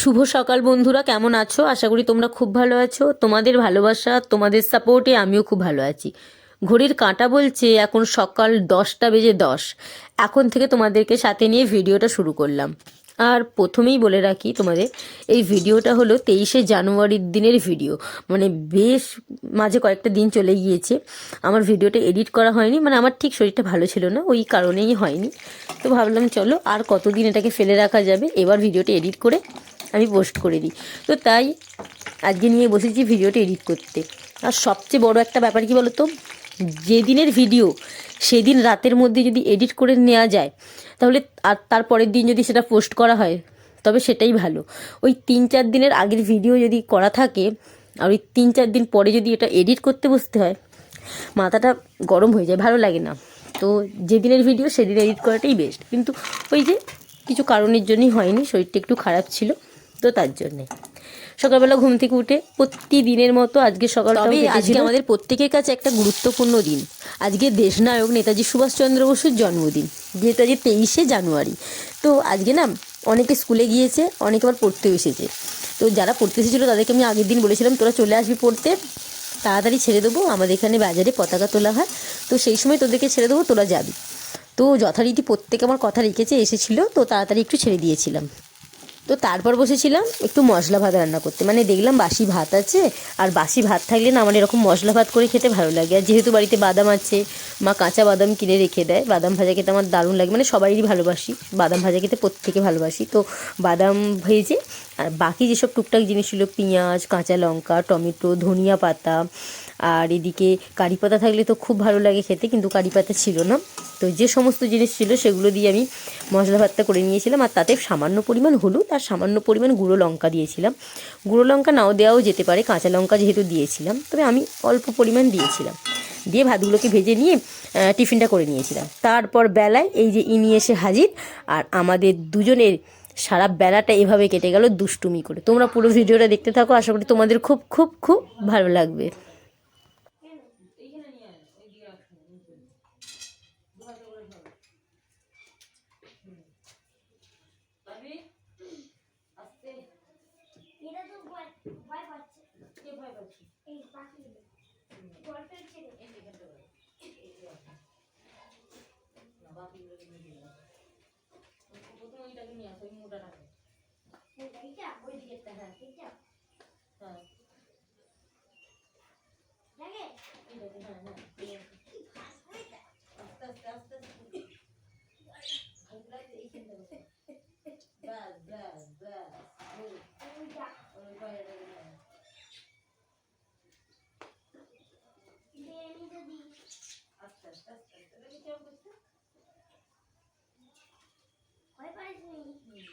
শুভ সকাল বন্ধুরা, কেমন আছো? আশা করি তোমরা খুব ভালো আছো। তোমাদের ভালোবাসা, তোমাদের সাপোর্টে আমিও খুব ভালো আছি। ঘড়ির কাঁটা বলছে, এখন সকাল দশটা বেজে দশ। এখন থেকে তোমাদেরকে সাথে নিয়ে ভিডিওটা শুরু করলাম। আর প্রথমেই বলে রাখি তোমাদের, এই ভিডিওটা হলো তেইশে জানুয়ারির দিনের ভিডিও। মানে বেশ মাঝে কয়েকটা দিন চলে গিয়েছে। আমার ভিডিওটা এডিট করা হয়নি মানে আমার ঠিক শরীরটা ভালো ছিল না, ওই কারণেই হয়নি। তো ভাবলাম, চলো আর কতদিন এটাকে ফেলে রাখা যাবে? এবার ভিডিওটা এডিট করে আমি পোস্ট করে দিই তো তাই আজকে নিয়ে বসেছি ভিডিওটা এডিট করতে। আর সবচেয়ে বড় একটা ব্যাপার কি বলতো? যেদিনের ভিডিও, সেদিন রাতের মধ্যে যদি এডিট করে নেওয়া যায়, তাহলে আর তারপরের দিন যদি সেটা পোস্ট করা হয়, তবে সেটাই ভালো। ওই তিন চার দিনের আগের ভিডিও যদি করা থাকে, আর ওই তিন চার দিন পরে যদি এটা এডিট করতে বসতে হয়, মাথাটা গরম হয়ে যায়, ভালো লাগে না। তো যেদিনের ভিডিও, সেদিন এডিট করাটাই বেস্ট কিন্তু ওই যে কিছু কারণের জন্যই হয়নি, শরীরটা একটু খারাপ ছিল। তো তার জন্যে। সকালবেলা ঘুম থেকে উঠে প্রতিদিনের মতো আজকে সকালটা আজকে আমাদের প্রত্যেকের কাছে একটা গুরুত্বপূর্ণ দিন। আজকে দেশনায়ক নেতাজি সুভাষচন্দ্র বসুর জন্মদিন যেহেতু আজকে তেইশে জানুয়ারি। তো আজকে না অনেকে স্কুলে গিয়েছে অনেকে আবার পড়তেও এসেছে। তো যারা পড়তে এসেছিল তাদেরকে আমি আগের দিন বলেছিলাম তোরা চলে আসবি পড়তে তাড়াতাড়ি ছেড়ে দেবো আমাদের এখানে বাজারে পতাকা তোলা হয়। তো সেই সময় তোদেরকে ছেড়ে দেবো তোরা যাবি। তো যথারীতি প্রত্যেকে আমার কথা রেখেছে এসেছিল তো তাড়াতাড়ি একটু ছেড়ে দিয়েছিলাম। তো তারপর বসেছিলাম একটু মশলা ভাত রান্না করতে। মানে দেখলাম বাসি ভাত আছে, আর বাসি ভাত থাকলে না আমার এরকম মশলা ভাত করে খেতে ভালো লাগে। আর যেহেতু বাড়িতে বাদাম আছে, মা কাঁচা বাদাম কিনে রেখে দেয়। বাদাম ভাজা খেতে আমার দারুণ লাগে। মানে সবাইরই ভালোবাসি। বাদাম ভাজা খেতে প্রত্যেকে ভালোবাসি। তো বাদাম ভেজে, আর বাকি যেসব টুকটাক জিনিস ছিল, পেঁয়াজ, কাঁচা লঙ্কা, টমেটো, ধনিয়া পাতা আর এদিকে কারি পাতা থাকলে তো খুব ভালো লাগে খেতে, কিন্তু কারি পাতা ছিল না। তো যে সমস্ত জিনিস ছিল সেগুলো দিয়ে আমি মশলা ভাতটা করে নিয়েছিলাম, আর তাতে সামান্য পরিমাণ হলুদ আর সামান্য পরিমাণ গুঁড়ো লঙ্কা দিয়েছিলাম। গুঁড়ো লঙ্কা নাও দেওয়াও যেতে পারে, কাঁচা লঙ্কা যেহেতু দিয়েছিলাম, তবে আমি অল্প পরিমাণ দিয়েছিলাম। দিয়ে ভাতগুলোকে ভেজে নিয়ে টিফিনটা করে নিয়েছিলাম। তারপর বেলায় এই যে ইনি এসে হাজির, আর আমাদের দুজনের সারা বেলাটা এভাবে কেটে গেল দুষ্টুমি করে। তোমরা পুরো ভিডিওটা দেখতে থাকো, আশা করি তোমাদের খুব খুব খুব ভালো লাগবে। এইটা ওই দিকেরটা হ্যাঁ এইটা লাগে ওইটা দেনি যদি ভয় পাইস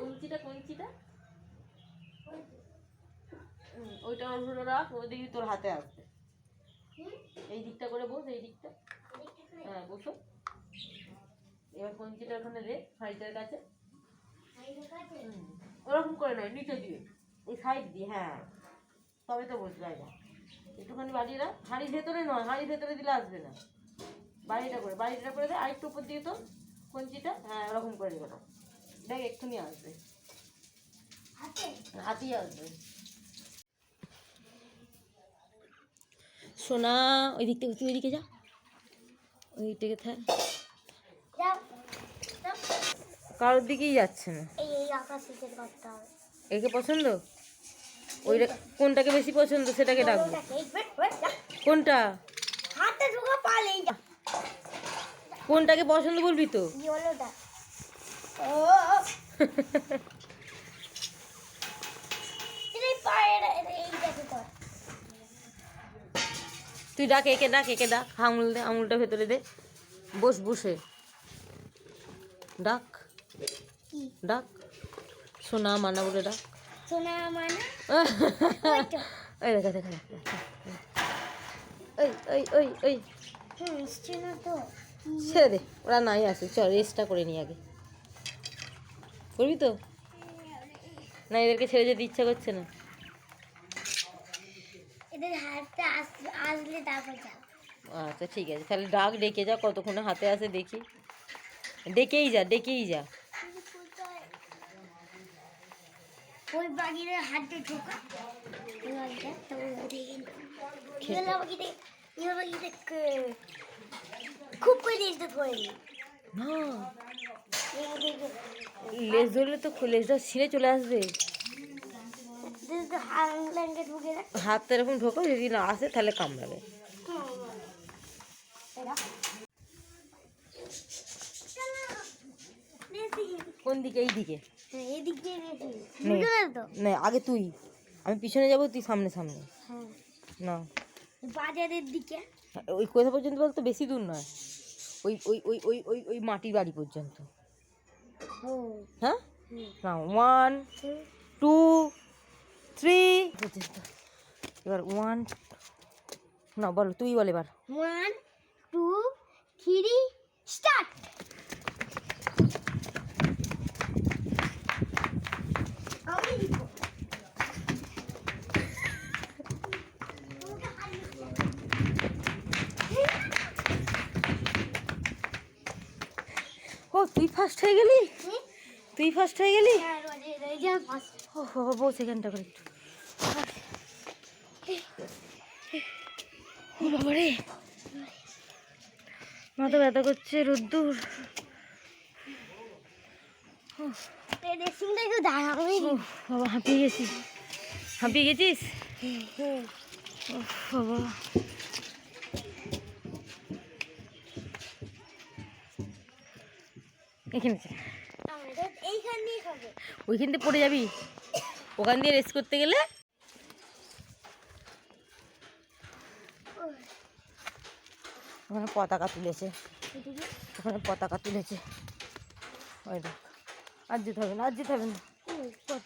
কঞ্চিটা কঞ্চিটা ওইটা ওর রাখ ওই দেখবি তোর হাতে আসবে এই দিকটা করে বস, এই দিকটা। হ্যাঁ বসো। এবার কঞ্চিটা ওখানে দে হাঁড়িটার কাছে ওরকম করে নয়, নিচে দিয়ে। ওই সাইড দিয়ে হ্যাঁ। তবে তো বসবে না একটুখানি বাড়িয়ে রাখ। হাঁড়ির ভেতরে নয়, হাঁড়ির ভেতরে দিলে আসবে না। বাড়িটা করে বাড়িটা করে দে, আরেকটু উপর দিয়ে তো কঞ্চিটা হ্যাঁ ওরকম করে দেবে না। দেখ এক্ষুনি আসবে। হাতে? হাতেই আসবে। সোনা ওই দিক থেকে তুই ওইদিকে যা। ওই দিক থেকে থাক কারোর দিকেই যাচ্ছে না। একে পছন্দ? ওই কোনটাকে বেশি পছন্দ সেটাকে ডাকবো। কোনটা? কোনটাকে পছন্দ বলবি তো? তুই ডাক একে ডাক একে ডাক। আঙুল দে আঙুলটা ভেতরে দে। বস বসে। ডাক। ডাক। সোনা মানা বলে ডাক। সোনা মানে? ওই দেখা দেখা ওই ওই ওই ওই ছেড়ে দে ওরা নাই আসে চল রেস্টটা করে নি আগে। করবি তো? না এদেরকে ছেড়ে যেতে ইচ্ছা করছে না। এদের হাতে আসলে তারপর যাও আচ্ছা ঠিক আছে। তাহলে ডাক ডেকে যা কতক্ষণে হাতে আসে দেখি। ডেকেই যা ডেকেই যা। ওই হাতে ঢোকা। খুব করে দিয়েছে না। লেজ ধরলে তো লেজটা ছিঁড়ে চলে আসবে। হাতটা এরকম ঢোকো যদি না আসে তাহলে কামড়াবে। কোন দিকে? এই দিকে। নে। আগে তুই। আমি পিছনে যাব, তুই সামনে সামনে। না। বাজারের দিকে ওই কোথা পর্যন্ত বলতো? বেশি দূর নয়। ওই ওই ওই ওই ওই মাটির বাড়ি পর্যন্ত। হ্যাঁ। না ওয়ান টু থ্রি এবার ওয়ান না বলো তুই বল এবার। ওয়ান টু থ্রি স্টার্ট আমি ও তুই ফার্স্ট হয়ে গেলি? তুই ফার্স্ট হয়ে গেলি? হ্যাঁ ও বউ সেখানটা করে একটু। ও বাবা রে। মাথা ব্যথা করছে রোদ্দুর। বাবা হাঁপিয়ে গেছিস হাঁপিয়ে গেছিস? ও বাবা। এখানে ওইখান দিয়ে পড়ে যাবি। ওখান দিয়ে রেস করতে গেলে ওখানে পতাকা তুলেছে। ওখানে পতাকা তুলেছে। ওই দেখ। আর যেতে হবে না আর যেতে হবে না।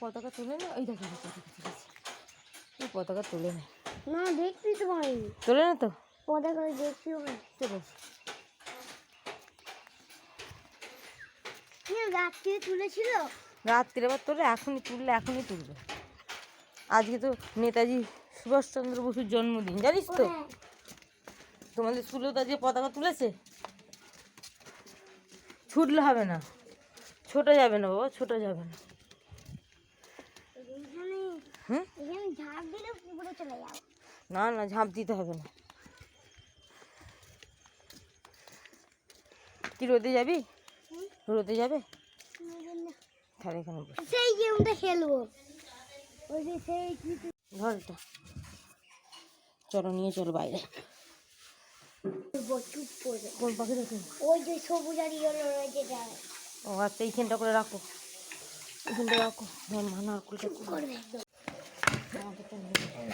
পতাকা তুলে না ওই দেখো পতাকা ওই পতাকা তুলে না। দেখবি তো পারিনি। তোলে না তো। দেখতেও পারি চলো রাত্রে তুলেছিল? রাত্রে এবার তোলে এখনই তুললে এখনই তুলবে। আজকে তো নেতাজি সুভাষচন্দ্র বসুর জন্মদিন জানিস তো? হ্যাঁ। তোমাদের স্কুলেও তো আজকে পতাকা তুলেছে ছুটলে হবে না। ছোটা যাবে না বাবা ছোটা যাবে না। না না ঝাঁপ দিতে হবে না। কি রোদে যাবি? রোদে যাবে। তাহলে এখানে সেই গেমটা খেলব। ওই যে সেই ধর এটা। চলো নিয়ে চলো বাইরে। চুপ করে কোন পাখি দেখুন ওই যে সবুজ আর ইয়েলো যায় ও আচ্ছা এইখানটা করে রাখো। এইখানটা রাখো। হ্যাঁ মা নারকুলটা করবে একদম আমাদেরটা নিয়ে যাও।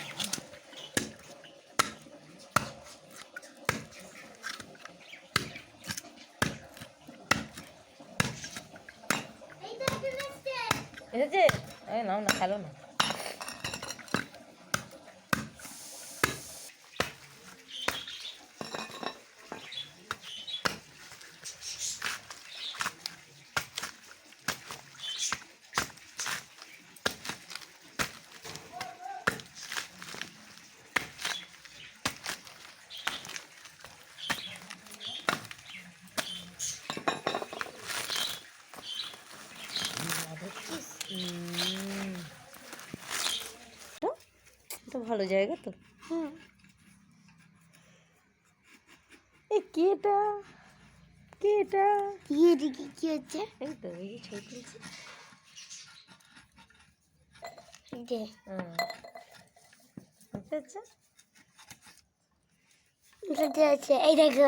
এই তো চলে এসছে এসেছে এই নাও না খেলো না হুম। এটা- এটা ভালো জায়গা তো। হুম এই কে এটা কে এটা কি হচ্ছে? এই তো এই ছবি তুলছে। আছে এই দেখো।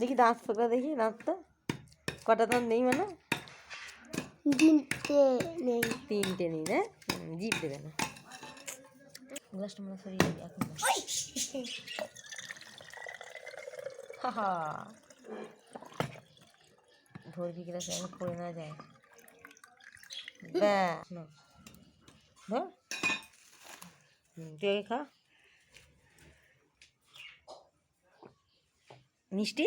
দেখি দাঁত ফোকা দেখি দাঁতটা। কটা দাঁত নেই মানে? দিনতে নেই। তিনটে নেই না? জিপ দেবে না। গ্লাসটা মনে সরিয়ে দিবি এখন না। হাহা। ধরবি কিনা সে পড়ে না যায়। ব্যাস। না ধর তুই খা। মিষ্টি?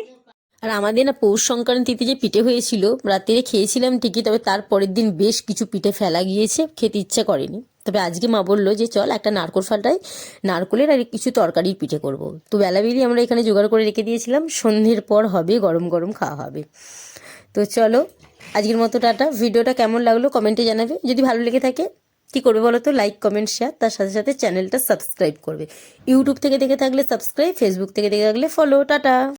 আর আমাদের না পৌষ সংক্রান্তিতে যে পিঠে হয়েছিল রাত্রে খেয়েছিলাম ঠিকই, তবে তার পরের দিন বেশ কিছু পিঠে ফেলা গিয়েছে, খেতে ইচ্ছা করেনি। তবে আজকে মা বলল যে, চল একটা নারকোল ফাটাই, নারকোলের আর কিছু তরকারির পিঠে করব। তো বেলাবেলি আমরা এখানে জোগাড় করে রেখে দিয়েছিলাম, সন্ধ্যের পর হবে, গরম গরম খাওয়া হবে। তো চলো, আজকের মতো টাটা। ভিডিওটা কেমন লাগল কমেন্টে জানাবে। যদি ভালো লেগে থাকে, কি করবে বলো তো? লাইক কমেন্ট শেয়ার তার সাথে সাথে চ্যানেলটা সাবস্ক্রাইব করবে। ইউটিউব থেকে দেখে থাকলে সাবস্ক্রাইব ফেসবুক থেকে দেখে থাকলে ফলো টাটা!